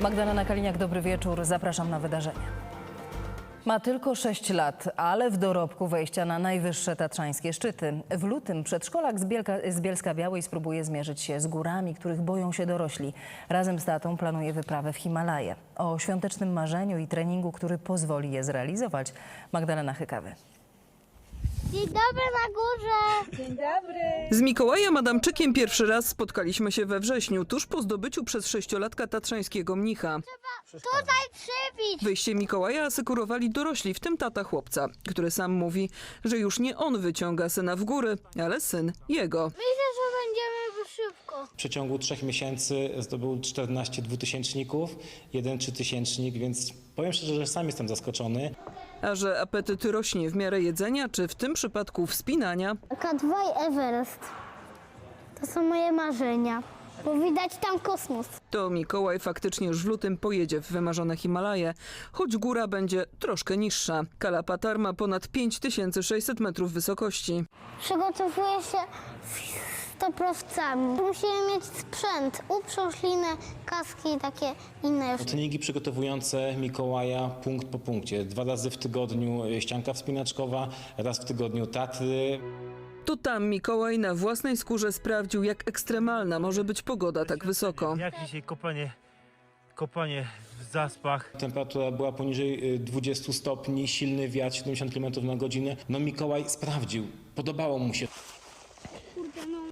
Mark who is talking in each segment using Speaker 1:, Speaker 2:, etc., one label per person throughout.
Speaker 1: Magdalena Kaliniak, dobry wieczór. Zapraszam na wydarzenie. Ma tylko 6 lat, ale w dorobku wejścia na najwyższe tatrzańskie szczyty. W lutym przedszkolak z, Bielka, z Bielska Białej spróbuje zmierzyć się z górami, których boją się dorośli. Razem z tatą planuje wyprawę w Himalaje. O świątecznym marzeniu i treningu, który pozwoli je zrealizować. Magdalena Hykawy.
Speaker 2: Dzień dobry na górze!
Speaker 3: Z Mikołajem Adamczykiem pierwszy raz spotkaliśmy się we wrześniu, tuż po zdobyciu przez sześciolatka tatrzańskiego mnicha.
Speaker 2: Tutaj przybić!
Speaker 3: Wyjście Mikołaja asekurowali dorośli, w tym tata chłopca, który sam mówi, że już nie on wyciąga syna w góry, ale syn jego.
Speaker 2: Myślę.
Speaker 4: W przeciągu trzech miesięcy zdobył 14 dwutysięczników, jeden trzytysięcznik, więc powiem szczerze, że sam jestem zaskoczony.
Speaker 3: A że apetyt rośnie w miarę jedzenia, czy w tym przypadku wspinania,
Speaker 2: K2 i Everest. To są moje marzenia. Bo widać tam kosmos.
Speaker 3: to Mikołaj faktycznie już w lutym pojedzie w wymarzone Himalaje, choć góra będzie troszkę niższa. Kalapatar ma ponad 5600 metrów wysokości.
Speaker 2: Przygotowuję się z toprowcami. Musimy mieć sprzęt, uprząż linę, kaski i takie inne.
Speaker 4: Treningi przygotowujące Mikołaja punkt po punkcie. Dwa razy w tygodniu ścianka wspinaczkowa, raz w tygodniu Tatry.
Speaker 3: To tam Mikołaj na własnej skórze sprawdził, jak ekstremalna może być pogoda tak wysoko.
Speaker 5: Jak dzisiaj kopanie, kopanie w zaspach.
Speaker 4: Temperatura była poniżej y, 20 stopni, silny wiatr 70 km na godzinę. No Mikołaj sprawdził, podobało mu się.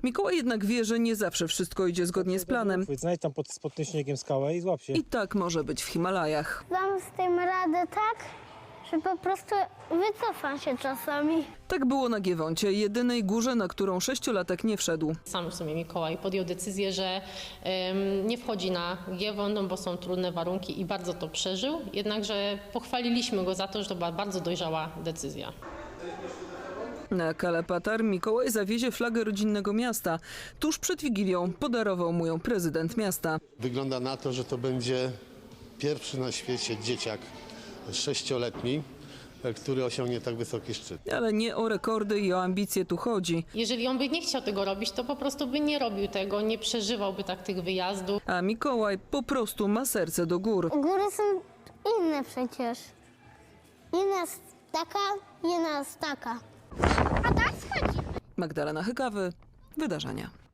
Speaker 3: Mikołaj jednak wie, że nie zawsze wszystko idzie zgodnie z planem.
Speaker 6: Znajdź tam pod, pod tym śniegiem skałę i złap się.
Speaker 3: I tak może być w Himalajach.
Speaker 2: Dam z tym radę tak, że po prostu wycofam się czasami.
Speaker 3: Tak było na Giewoncie, jedynej górze, na którą sześciolatek nie wszedł.
Speaker 7: Sam w sumie Mikołaj podjął decyzję, że em, nie wchodzi na Giewon, no bo są trudne warunki i bardzo to przeżył. Jednakże pochwaliliśmy go za to, że to była bardzo dojrzała decyzja.
Speaker 3: Na Kalapatar Mikołaj zawiezie flagę rodzinnego miasta. Tuż przed Wigilią podarował mu ją prezydent miasta.
Speaker 8: Wygląda na to, że to będzie pierwszy na świecie dzieciak sześcioletni, który osiągnie tak wysoki szczyt.
Speaker 3: Ale nie o rekordy i o ambicje tu chodzi.
Speaker 7: Jeżeli on by nie chciał tego robić, to po prostu by nie robił tego, nie przeżywałby tak tych wyjazdów.
Speaker 3: A Mikołaj po prostu ma serce do gór.
Speaker 2: Góry są inne przecież. Jedna jest taka, jedna jest taka. A tak schodzi.
Speaker 3: Magdalena Hykawy, Wydarzenia.